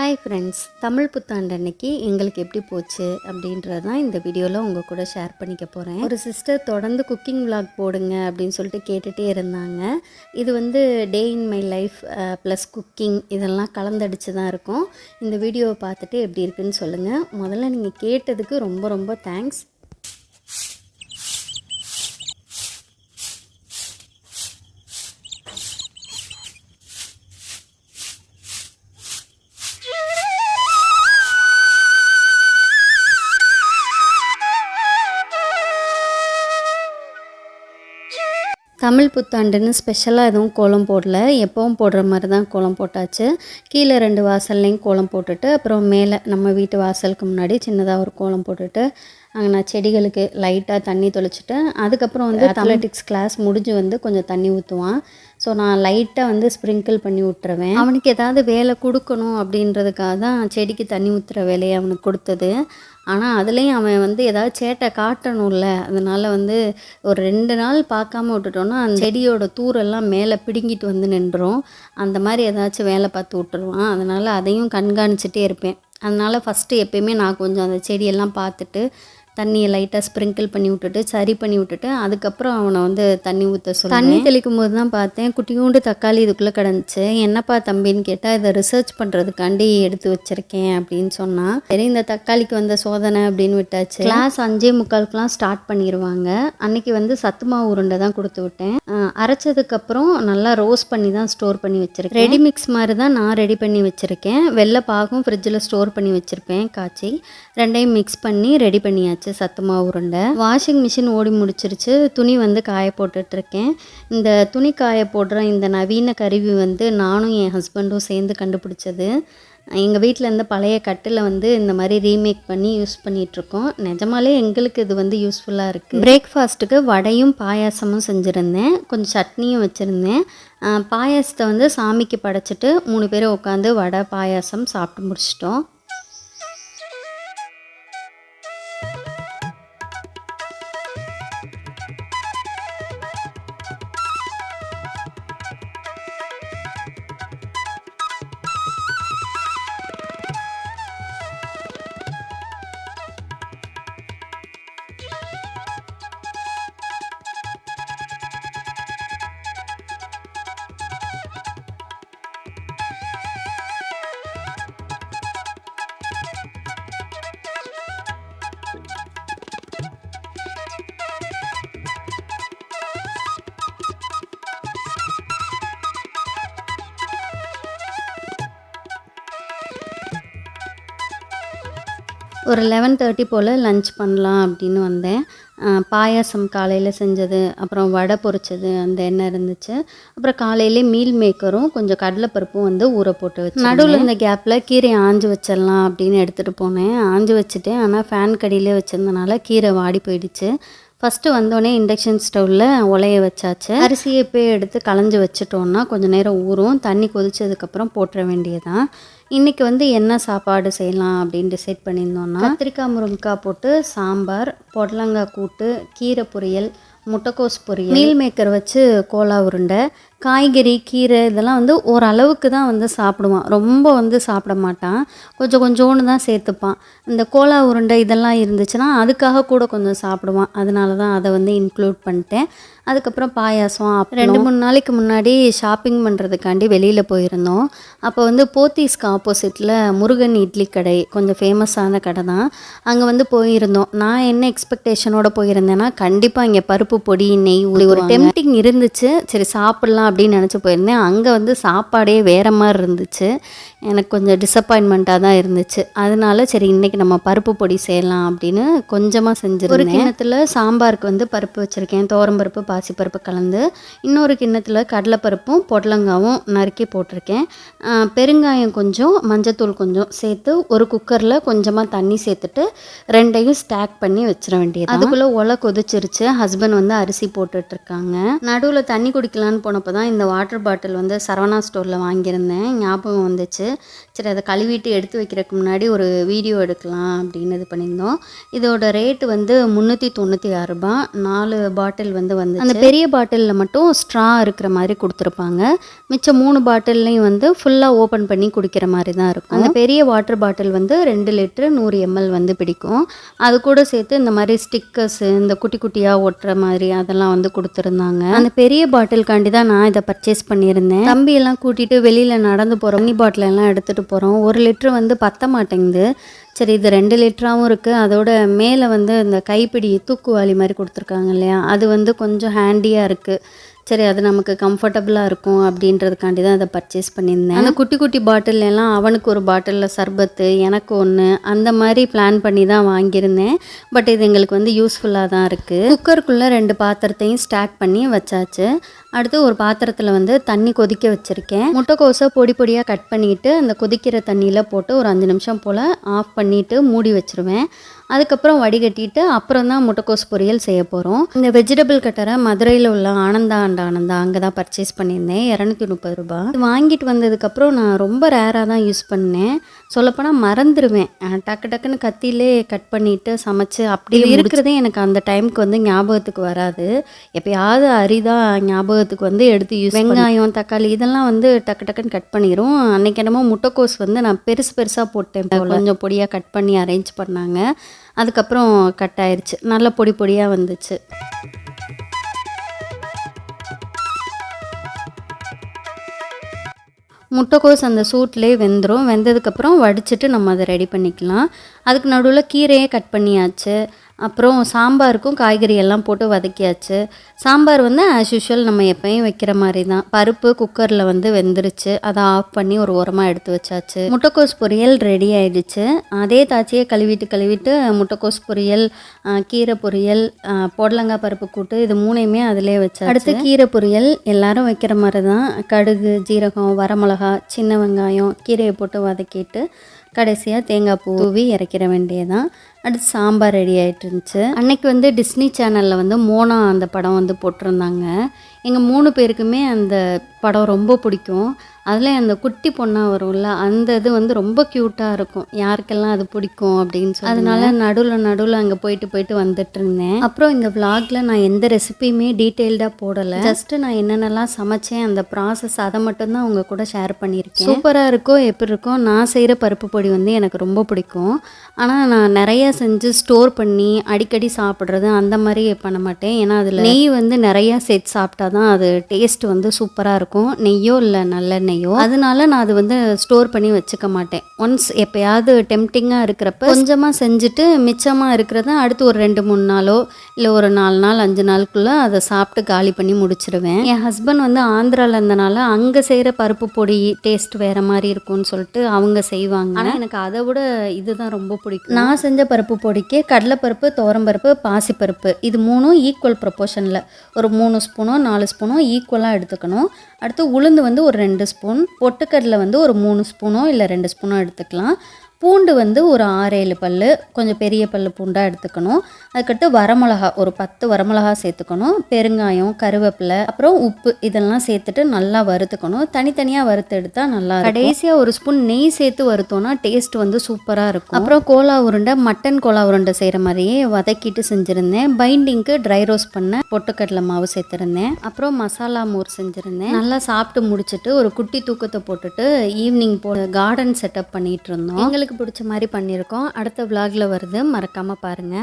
Hi friends Tamil புத்தாண்டு அன்னைக்கு எங்களுக்கு எப்படி போச்சு அப்படின்றது தான் இந்த வீடியோவில் உங்கள் கூட ஷேர் பண்ணிக்க போகிறேன் ஒரு சிஸ்டர் தொடர்ந்து குக்கிங் விளாக் போடுங்க அப்படின்னு சொல்லிட்டு கேட்டுகிட்டே இருந்தாங்க. இது வந்து day in my life plus cooking இதெல்லாம் கலந்தடிச்சு தான் இருக்கும். இந்த வீடியோவை பார்த்துட்டு எப்படி இருக்குன்னு சொல்லுங்கள் முதல்ல நீங்கள் கேட்டதுக்கு ரொம்ப ரொம்ப தேங்க்ஸ் தமிழ் புத்தாண்டுன்னு ஸ்பெஷலாக எதுவும் கோலம் போடல. எப்போவும் போடுற மாதிரி தான் கோலம் போட்டாச்சு. கீழே ரெண்டு வாசல்லையும் கோலம் போட்டுட்டு அப்புறம் மேலே நம்ம வீட்டு வாசலுக்கு முன்னாடி சின்னதாக ஒரு கோலம் போட்டுட்டு அங்கே நான் செடிகளுக்கு லைட்டாக தண்ணி தொளிச்சிட்டு அதுக்கப்புறம் வந்து அத்லெட்டிக்ஸ் கிளாஸ் முடிஞ்சு வந்து கொஞ்சம் தண்ணி ஊற்றுவான் ஸோ நான் லைட்டாக வந்து ஸ்ப்ரிங்கிள் பண்ணி விட்டுருவேன் அவனுக்கு ஏதாவது வேலை கொடுக்கணும் அப்படின்றதுக்காக தான் செடிக்கு தண்ணி ஊற்றுற வேலையை அவனுக்கு கொடுத்தது. ஆனால் அதுலேயும் அவன் வந்து ஏதாவது சேட்டை காட்டணும்ல. அதனால வந்து ஒரு ரெண்டு நாள் பார்க்காம விட்டுட்டோன்னா அந்த செடியோட தூரெல்லாம் மேலே பிடுங்கிட்டு வந்து நின்றும் அந்த மாதிரி ஏதாச்சும் வேலை பார்த்து விட்டுருவான். அதனால் அதையும் கண்காணிச்சிட்டே இருப்பேன். அதனால் ஃபஸ்ட்டு எப்பயுமே நான் கொஞ்சம் அந்த செடியெல்லாம் பார்த்துட்டு தண்ணியை லைட்டாக ஸ்ப்ரிங்கிள் பண்ணி விட்டுட்டு சரி பண்ணி விட்டுட்டு அதுக்கப்புறம் அவனை வந்து தண்ணி ஊற்ற சொல்லி தண்ணி தெளிக்கும் போது தான் பார்த்தேன். குட்டியூண்டு தக்காளி இதுக்குள்ளே கிடந்துச்சு. என்னப்பா தம்பின்னு கேட்டால் இதை ரிசர்ச் பண்ணுறதுக்காண்டி எடுத்து வச்சுருக்கேன் அப்படின்னு சொன்னான் சரி இந்த தக்காளிக்கு வந்த சோதனை அப்படின்னு விட்டாச்சு. கிளாஸ் அஞ்சே முக்காலுக்குலாம் ஸ்டார்ட் பண்ணிடுவாங்க அன்னைக்கு வந்து சத்துமா உருண்டை தான் கொடுத்து விட்டேன். அரைச்சதுக்கப்புறம் நல்லா ரோஸ் பண்ணி தான் ஸ்டோர் பண்ணி வச்சுருக்கேன். ரெடி மிக்ஸ் மாதிரி தான் நான் ரெடி பண்ணி வச்சுருக்கேன். வெள்ளை பாகும் ஃப்ரிட்ஜில் ஸ்டோர் பண்ணி வச்சுருப்பேன் காய்ச்சி. ரெண்டையும் மிக்ஸ் பண்ணி ரெடி பண்ணியாச்சு. சத்து மாவு உருண்டை. வாஷிங் மிஷின் ஓடி முடிச்சிருச்சு. துணி வந்து காய போட்டுட்ருக்கேன். இந்த துணி காய போடுற இந்த நவீன கருவி வந்து நானும் என் ஹஸ்பண்டும் சேர்ந்து கண்டுபிடிச்சது. எங்கள் வீட்டில் இருந்த பழைய கட்டில் வந்து இந்த மாதிரி ரீமேக் பண்ணி யூஸ் பண்ணிகிட்ருக்கோம் நிஜமாலே எங்களுக்கு இது வந்து யூஸ்ஃபுல்லாக இருக்குது பிரேக்ஃபாஸ்ட்டுக்கு வடையும் பாயாசமும் செஞ்சுருந்தேன். கொஞ்சம் சட்னியும் வச்சுருந்தேன். பாயாசத்தை வந்து சாமிக்கு படைச்சிட்டு மூணு பேரும் உட்காந்து வடை பாயாசம் சாப்பிட்டு முடிச்சிட்டோம். ஒரு லெவன் தேர்ட்டி போல் லஞ்ச் பண்ணலாம் அப்படின்னு வந்தேன். பாயாசம் காலையில் செஞ்சது அப்புறம் வடை பொரிச்சது அந்த எண்ணெய் இருந்துச்சு. அப்புறம் காலையிலே மீல் மேக்கரும் கொஞ்சம் கடலைப்பருப்பும் வந்து ஊற போட்டு வச்சு நடுவில் இந்த கேப்பில் கீரை ஆஞ்சு வச்சிடலாம் அப்படின்னு எடுத்துகிட்டு போனேன். ஆஞ்சு வச்சுட்டேன். ஆனால் ஃபேன் கடியிலே வச்சிருந்தனால கீரை வாடி போயிடுச்சு. ஃபஸ்ட்டு வந்தோடனே இண்டக்ஷன் ஸ்டவ்வில் உலைய வச்சாச்சு. அரிசியை போய் எடுத்து களைஞ்சி வச்சுட்டோன்னா கொஞ்சம் நேரம் ஊறும். தண்ணி கொதிச்சதுக்கப்புறம் போட்டுற வேண்டியதான் இன்றைக்கி வந்து என்ன சாப்பாடு செய்யலாம் அப்படின்னு டிசைட் பண்ணியிருந்தோன்னா கத்திரிக்காய் முருங்கைக்காய் போட்டு சாம்பார் பொடலங்காய் கூட்டு கீரை பொரியல் முட்டைக்கோஸ் பொரியல் மீல் மேக்கர் வச்சு கோலா உருண்டை காய்கறி கீரை இதெல்லாம் வந்து ஓரளவுக்கு தான் வந்து சாப்பிடுவான். ரொம்ப வந்து சாப்பிட மாட்டான். கொஞ்சம் கொஞ்சோன்னு தான் சேர்த்துப்பான். இந்த கோலா உருண்டை இதெல்லாம் இருந்துச்சுன்னா அதுக்காக கூட கொஞ்சம் சாப்பிடுவான். அதனால தான் அதை வந்து இன்க்ளூட் பண்ணிட்டேன். அதுக்கப்புறம் பாயாசம் அப்புறம் ரெண்டு மூணு நாளைக்கு முன்னாடி ஷாப்பிங் பண்ணுறதுக்காண்டி வெளியில் போயிருந்தோம். அப்போ வந்து போத்தீஸ்க்கு ஆப்போசிட்டில் முருகன் இட்லி கடை கொஞ்சம் ஃபேமஸான கடை தான். அங்கே வந்து போயிருந்தோம். நான் என்ன எக்ஸ்பெக்டேஷனோட போயிருந்தேன்னா கண்டிப்பாக இங்கே பருப்பு பொடி நெய் ஒரு டெம்டிங் இருந்துச்சு. சரி சாப்பிட்லாம் அப்படின்னு நினச்சி போயிருந்தேன். அங்கே வந்து சாப்பாடே வேறு மாதிரி இருந்துச்சு. எனக்கு கொஞ்சம் டிசப்பாயின்மெண்ட்டாக தான் இருந்துச்சு. அதனால சரி இன்றைக்கி நம்ம பருப்பு பொடி செய்யலாம் அப்படின்னு கொஞ்சமாக செஞ்சிருந்தேன். ஒரு கிண்ணத்தில் சாம்பாருக்கு வந்து பருப்பு வச்சுருக்கேன். பருப்பு பாசிப்பருப்பு கலந்து. இன்னொரு கிண்ணத்தில் கடலைப்பருப்பும் பொடலங்காவும் நறுக்கி போட்டிருக்கேன். பெருங்காயம் கொஞ்சம் மஞ்சத்தூள் கொஞ்சம் சேர்த்து ஒரு குக்கரில் கொஞ்சமாக தண்ணி சேர்த்துட்டு ரெண்டையும் ஸ்டாக் பண்ணி வச்சிட வேண்டியது அதுக்குள்ளே ஒலை கொதிச்சிருச்சு. ஹஸ்பண்ட் வந்து அரிசி போட்டுட்டு இருக்காங்க நடுவில் தண்ணி குடிக்கலான்னு போனப்போ தான் இந்த வாட்டர் பாட்டில் வந்து சரவணா ஸ்டோரில் வாங்கியிருந்தேன். ஞாபகம் வந்துச்சு. சரி அதை கழுவிட்டு எடுத்து வைக்கிறதுக்கு முன்னாடி ஒரு வீடியோ எடுக்கலாம் அப்படின்னு இது பண்ணியிருந்தோம். இதோட ரேட்டு வந்து முந்நூற்றி தொண்ணூற்றி ஆறு ரூபாய் நாலு பாட்டில் வந்து வந்து அந்த பெரிய பாட்டிலில் மட்டும் ஸ்ட்ரா இருக்கிற மாதிரி கொடுத்துருப்பாங்க. மிச்சம் மூணு பாட்டில்லையும் வந்து ஃபுல்லாக ஓப்பன் பண்ணி குடிக்கிற மாதிரி தான் இருக்கும். அந்த பெரிய வாட்டர் பாட்டில் வந்து ரெண்டு லிட்டரு நூறு எம்எல் வந்து பிடிக்கும். அது கூட சேர்த்து இந்த மாதிரி ஸ்டிக்கர்ஸு இந்த குட்டி குட்டியாக ஒட்டுற மாதிரி அதெல்லாம் வந்து கொடுத்துருந்தாங்க. அந்த பெரிய பாட்டிலுக்காண்டி தான் நான் இதை பர்ச்சேஸ் பண்ணியிருந்தேன். தம்பியெல்லாம் கூட்டிகிட்டு வெளியில் நடந்து போகிற மினி பாட்டில் எல்லாம் எடுத்துகிட்டு போகிறோம் ஒரு லிட்ரு வந்து பத்த மாட்டேங்குது. சரி இது ரெண்டு லிட்டராகவும் இருக்குது அதோட மேலே வந்து இந்த கைப்பிடி தூக்குவாளி மாதிரி கொடுத்துருக்காங்க இல்லையா? அது வந்து கொஞ்சம் ஹேண்டியாக இருக்குது சரி அது நமக்கு கம்ஃபர்டபுளாக இருக்கும் அப்படின்றதுக்காண்டி தான் அதை பர்ச்சேஸ் பண்ணியிருந்தேன். அந்த குட்டி குட்டி பாட்டில் எல்லாம் அவனுக்கு ஒரு பாட்டிலில் சர்பத்து எனக்கு ஒன்று அந்த மாதிரி பிளான் பண்ணி தான் வாங்கியிருந்தேன். பட் இது எங்களுக்கு வந்து யூஸ்ஃபுல்லாக தான் இருக்குது குக்கருக்குள்ளே ரெண்டு பாத்திரத்தையும் ஸ்டாக் பண்ணி வச்சாச்சு. அடுத்து ஒரு பாத்திரத்தில் வந்து தண்ணி கொதிக்க வச்சுருக்கேன். முட்டைக்கோஸை பொடி பொடியாக கட் பண்ணிவிட்டு அந்த கொதிக்கிற தண்ணியில் போட்டு ஒரு அஞ்சு நிமிஷம் போல் ஆஃப் பண்ணிவிட்டு மூடி வச்சுருவேன். அதுக்கப்புறம் வடிகட்டிட்டு அப்புறம் தான் முட்டைக்கோஸ் பொரியல் செய்ய போகிறோம் இந்த வெஜிடபிள் கட்டரை மதுரையில் உள்ள ஆனந்தா அண்ட் ஆனந்தா அங்கே தான் பர்ச்சேஸ் பண்ணியிருந்தேன். இரநூத்தி முப்பது ரூபாய். இது வாங்கிட்டு வந்ததுக்கப்புறம் நான் ரொம்ப ரேராக தான் யூஸ் பண்ணேன். சொல்லப்போனால் மறந்துடுவேன் டக்கு டக்குன்னு கத்தியிலே கட் பண்ணிவிட்டு சமைச்சு அப்படி இருக்கிறதே எனக்கு அந்த டைமுக்கு வந்து ஞாபகத்துக்கு வராது. எப்பயாவது அரிதாக ஞாபகத்துக்கு வந்து எடுத்து யூஸ் வெங்காயம் தக்காளி இதெல்லாம் வந்து டக்கு டக்குன்னு கட் பண்ணிடும் அன்னைக்கு என்னமோ முட்டைக்கோஸ் வந்து நான் பெருசு பெருசாக போட்டேன். கொஞ்சம் பொடியாக கட் பண்ணி அரேஞ்ச் பண்ணாங்க. அதுக்கப்புறம் கட் ஆயிருச்சு. நல்ல பொடி பொடியாக வந்துச்சு. முட்டைக்கோஸ் அந்த சூட்லேயே வெந்துடும் வெந்ததுக்கப்புறம் வடிச்சிட்டு நம்ம அதை ரெடி பண்ணிக்கலாம். அதுக்கு நடுவில் கீரையே கட் பண்ணியாச்சு. அப்புறம் சாம்பாருக்கும் காய்கறி எல்லாம் போட்டு வதக்கியாச்சு. சாம்பார் வந்து ஆஸ் யூஷுவல் நம்ம எப்பயும் வைக்கிற மாதிரி தான் பருப்பு குக்கரில் வந்து வெந்துருச்சு. அதை ஆஃப் பண்ணி ஒரு உரமாக எடுத்து வச்சாச்சு. முட்டைக்கோஸ் பொரியல் ரெடி ஆயிடுச்சு. அதே தாச்சியை கழுவிட்டு கழுவிட்டு முட்டைக்கோஸ் பொரியல் கீரை பொரியல் பொடலங்காய் புடலங்காய் பருப்பு கூட்டு இது மூணையுமே அதிலே வச்சு அடுத்து கீரை பொரியல் எல்லாரும் வைக்கிற மாதிரி தான் கடுகு ஜீரகம் வரமிளகா சின்ன வெங்காயம் கீரையை போட்டு வதக்கிட்டு கடைசியாக தேங்காய் பூவி இறக்கிற வேண்டியதான் அடுத்து சாம்பார் ரெடி ஆயிட்டு இருந்துச்சு. அன்னைக்கு வந்து டிஸ்னி சேனலில் வந்து மோனா அந்த படம் வந்து போட்டிருந்தாங்க. எங்கள் மூணு பேருக்குமே அந்த படம் ரொம்ப பிடிக்கும். அதில் அந்த குட்டி பொண்ணாக வரும்ல அந்த இது வந்து ரொம்ப க்யூட்டாக இருக்கும். யாருக்கெல்லாம் அது பிடிக்கும் அப்படின்னு சொல்லி அதனால நடுவில் நடுவில் அங்கே போயிட்டு போயிட்டு வந்துட்டு இருந்தேன். அப்புறம் இந்த vlogல நான் எந்த ரெசிபியுமே டீட்டெயில்டாக போடலை. ஜஸ்ட் நான் என்னென்னலாம் சமைச்சேன் அந்த ப்ராசஸ் அதை மட்டும்தான் உங்க கூட ஷேர் பண்ணியிருக்கேன். சூப்பராக இருக்கோ எப்படி இருக்கோ நான் செய்கிற பருப்பு பொடி வந்து எனக்கு ரொம்ப பிடிக்கும். ஆனால் நான் நிறைய செஞ்சு ஸ்டோர் பண்ணி அடிக்கடி சாப்பிட்றது அந்த மாதிரி பண்ண மாட்டேன். ஏன்னா அதில் நெய் வந்து நிறையா சேர்த்து சாப்பிட்டா தான் அது டேஸ்ட் வந்து சூப்பராக இருக்கும். நெய்யோ இல்லை நல்ல நெய்யோ. அதனால நான் அது வந்து ஸ்டோர் பண்ணி வச்சுக்க மாட்டேன். ஒன்ஸ் எப்பயாவது டெம்டிங்காக இருக்கிறப்ப கொஞ்சமாக செஞ்சுட்டு மிச்சமாக இருக்கிறத அடுத்து ஒரு ரெண்டு மூணு நாளோ இல்லை ஒரு நாலு நாள் அஞ்சு நாளுக்குள்ளே அதை சாப்பிட்டு காலி பண்ணி முடிச்சிருவேன். என் ஹஸ்பண்ட் வந்து ஆந்திராவில் இருந்தனால அங்கே செய்கிற பருப்பு பொடி டேஸ்ட் வேறு மாதிரி இருக்கும்னு சொல்லிட்டு அவங்க செய்வாங்க. ஆனால் எனக்கு அதை விட இதுதான் ரொம்ப பிடிக்கும். நான் செஞ்ச பருப்பு பருப்பு பொடிக்கு கடலைப்பருப்பு துவரம்பருப்பு பாசிப்பருப்பு. இது மூணும் ஈக்குவல் ப்ரொப்போர்ஷனில் ஒரு மூணு ஸ்பூனோ நாலு ஸ்பூனோ ஈக்குவலாக எடுத்துக்கணும். அடுத்து உளுந்து வந்து ஒரு ரெண்டு ஸ்பூன். பொட்டுக்கடலை வந்து ஒரு மூணு ஸ்பூனோ இல்லை ரெண்டு ஸ்பூனோ எடுத்துக்கலாம். பூண்டு வந்து ஒரு ஆறு ஏழு பல் கொஞ்சம் பெரிய பல் பூண்டாக எடுத்துக்கணும். அதுக்கடுத்து வரமிளகா ஒரு பத்து வரமிளகா சேர்த்துக்கணும். பெருங்காயம் கருவேப்பிலை அப்புறம் உப்பு இதெல்லாம் சேர்த்துட்டு நல்லா வறுத்துக்கணும். தனித்தனியாக வறுத்து எடுத்தால் நல்லா கடைசியாக ஒரு ஸ்பூன் நெய் சேர்த்து வறுத்தோன்னா டேஸ்ட் வந்து சூப்பராக இருக்கும். அப்புறம் கோலா உருண்டை மட்டன் கோலா உருண்டை செய்கிற மாதிரியே வதக்கிட்டு செஞ்சுருந்தேன். பைண்டிங்க்கு ட்ரை ரோஸ்ட் பண்ண பொட்டுக்கடலை மாவு சேர்த்துருந்தேன். அப்புறம் மசாலா மோர் செஞ்சுருந்தேன். நல்லா சாப்பிட்டு முடிச்சிட்டு ஒரு குட்டி தூக்கத்தை போட்டுட்டு ஈவினிங் போ கார்டன் செட்டப் பண்ணிட்டு இருந்தோம். எங்களுக்கு பிடிச்ச மாதிரி பண்ணியிருக்கோம். அடுத்த விலாகில் வருது. மறக்காமல் பாருங்கள்